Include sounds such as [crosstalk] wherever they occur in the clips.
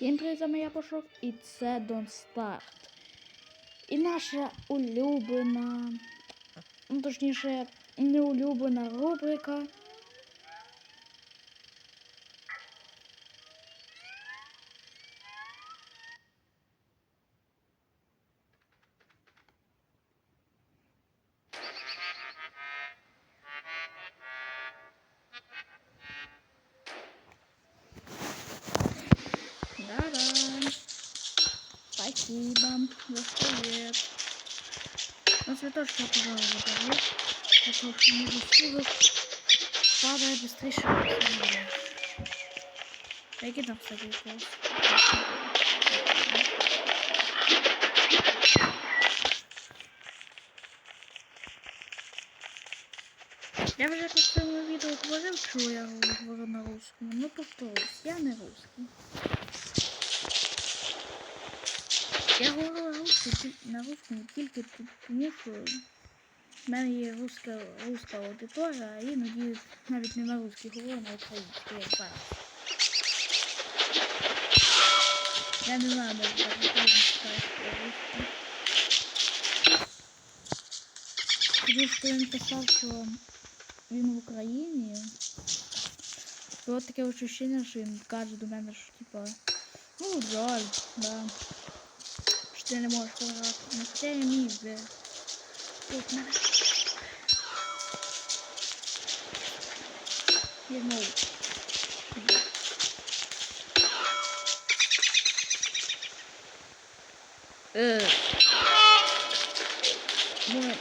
Всім привіт, з вами я Пашок і це Don't Start. І наша улюблена, ну точніше, неулюблена рубрика. Спасибо за совет. На цветочки я, пожалуй, заберу. Потому что не засилок падает быстрее, чем Какие там, кстати, укол? Я вже по своєму відео говорив, що я говорю на русскому. Ну, повторюсь, я не русский. Я говорю русською тіль- на русскому тільки тому, що в мене є руська, руська аудиторія, а іноді навіть не на русській говорю, на українській, як зараз. Я не знаю, може так українська русська. Тому що він писав, що він в Україні. От таке відчуття, що він каже до мене, що типа, ну жаль, да. Ти не можеш пограти. Ну я міг би. Тут мене. Я знову. Е. Може.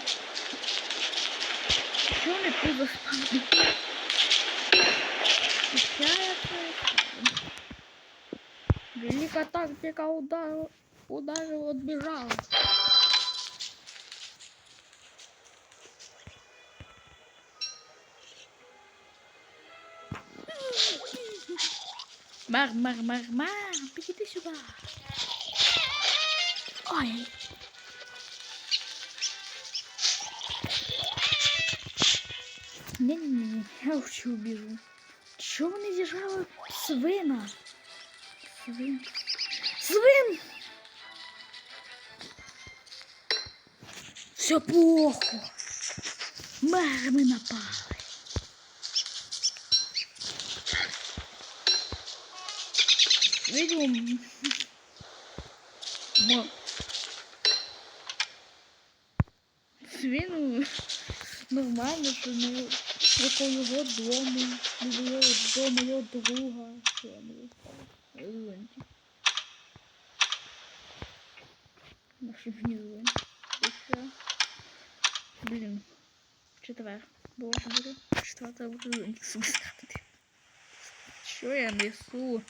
Чого не пузо спав? Великая тактика удара, ударил, отбежал. Мар, мар, мар, мар, иди сюда. Ой. Не-не-не, я лучше убежу. Чего вони з'їжджали свина? Свин. Свин! Все плохо. Мерми напали. Видимо. Мо... Свину нормально, що не около його дому, не було до моєго друга. Що я. І все. Блін. В четвер. Боже, буду. В четвер ставити. Що я несу?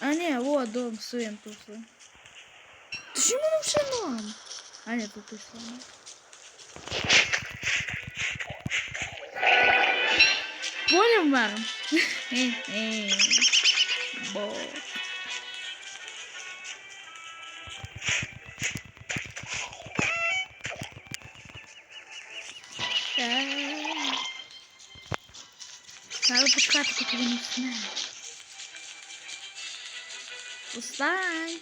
А не, вот дом сын тут. Та чому нам все нам? А нет, тут и сам. Понял, мэр? [laughs] Бо. почекати, поки він усне. Устань.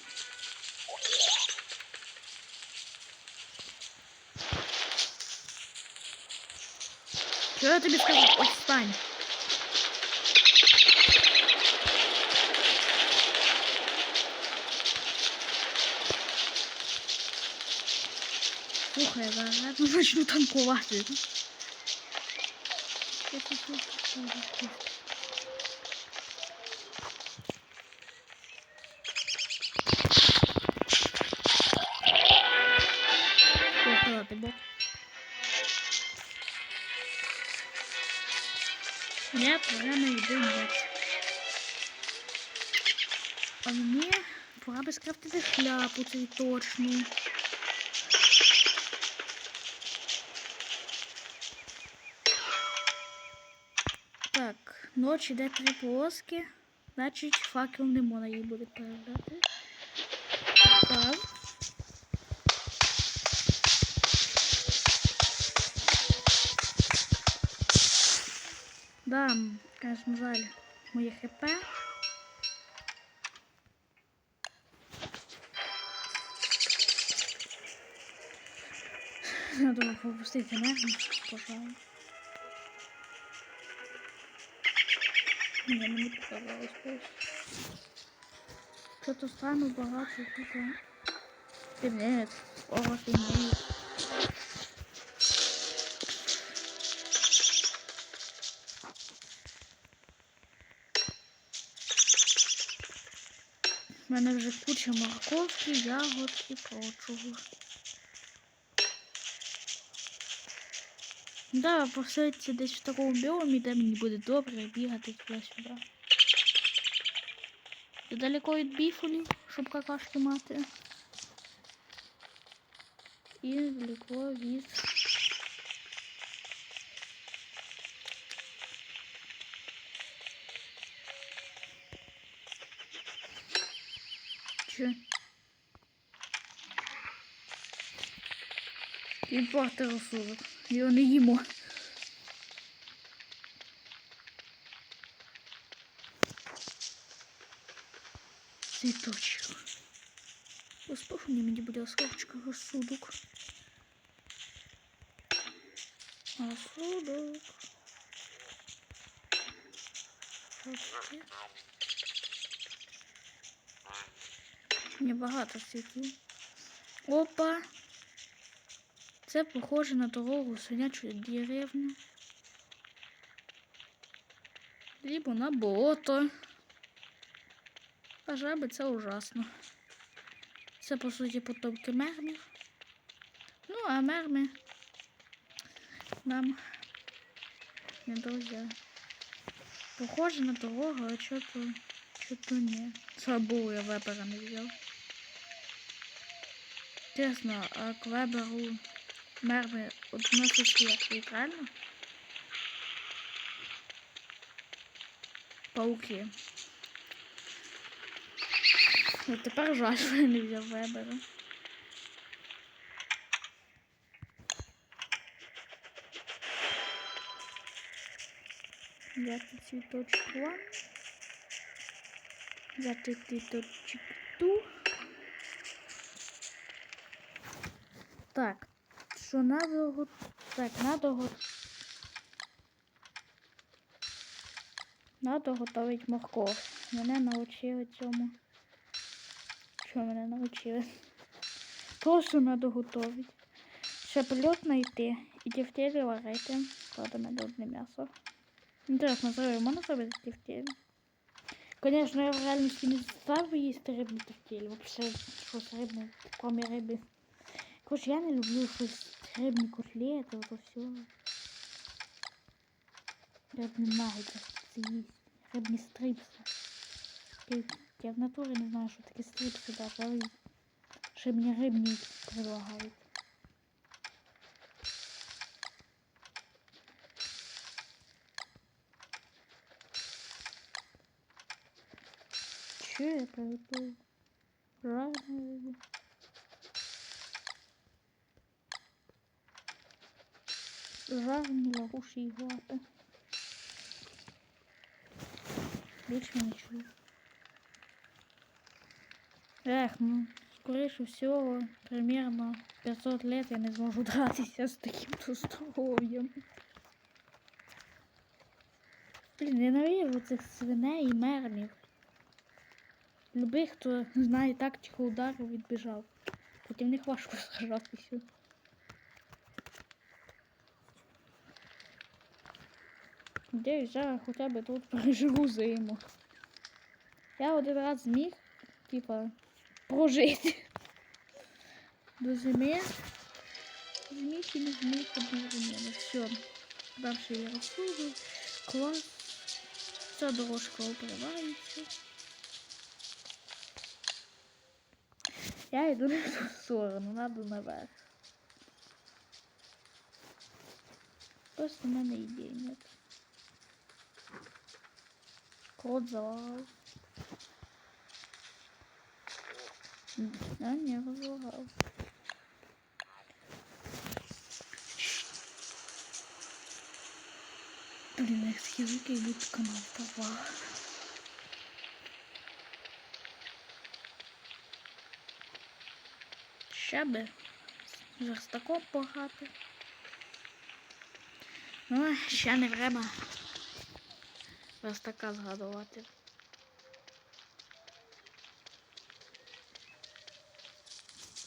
Що я тобі скажу? Отстань. Слухай, я зараз Нет, время еды нет. А мені пора би скрафтити шляпу цвіточну. Так, ночі йде три полоски. Значить, факел не можна її буде передати. Так. Да, конечно, жаль моє хп. Надо попустить, не? Пожалуй. Ні, мені показалось просто. Что-то самое богатое, Ты нет. О, ты нет. У мене вже куча морковки, ягод і прочого. Да, поселиться десь в такому біомі, де мені буде добре бігати туди-сюди. Ти далеко від біфулів, щоб какашки мати. І далеко від. Че? Імпорти розсудок. Його не їмо. Цвіточок. Розпахни мені, будь ласка, розсудок. Розсудок. Ось. Небагато цвітів. Опа. Це похоже на дорогу свинячої деревні. Либо на болото. А жаби це ужасно. Це, по суті, потомки мермів. Ну, а мерми нам не друзі. Похоже на дорогу, а чого-то чого-то ні. Слабо я вебера не взяв. Чесно, а к веберу мерми относяться як нейтрально? Пауки. Ну тепер жаль, що я не взяв вебера. Взяти цвіточок вам. Взяти цвіточок ту. Так, що надо го- Так, надо го... Надо готувати морков. Мене навчили цьому. Що мене навчили? Просто надо готувати. Ще польот знайти і тефтелі варити. Правда, мене одне м'ясо. Інтересно, зробив, можна зробити тефтелі? Конечно, я в реальності не став їсти рибні тефтелі. Вообще, щось рибне, кроме риби. Короче, я не люблю щось рибні котлети, ото все. Рибні нагетси це їсть. Рибні стрипси. Я, в натурі не знаю, що таке стрипси але ще мені рибні предлагають. Че я приготую? Жареную Жарені лягуші і лапи. Більше нічого. Ех, ну, скоріше всього, примерно 500 лет я не зможу дратися з таким здоров'ям. Блін, ненавижу цих свиней і мермів. Любий, хто знає тактику удару, відбіжав. Проти них важко [laughs] сражатися. Надеюсь, зараз хоча б тут [laughs] переживу зиму. Я один раз зміг, типа, прожити до зими. Зміг і не зміг одновременно. Все. Далі я розсуду. Клас. Ця дорожка обривається. Я йду не в ту сторону, надо наверх. Просто в мене ідей нет. Кот залагал. М, А, не залагал. Блин, их такі звуки йдуть канал попав. Ще би Верстаком багато. Ну, ще не время верстака згадувати.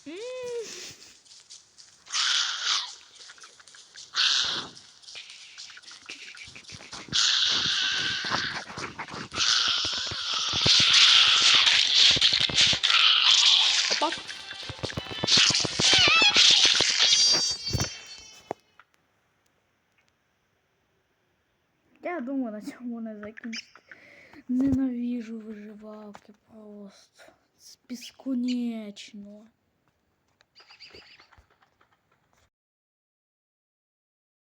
М. Опа. Я думаю, на цьому не закінчити. Ненавіжу виживалки просто. Безконечно.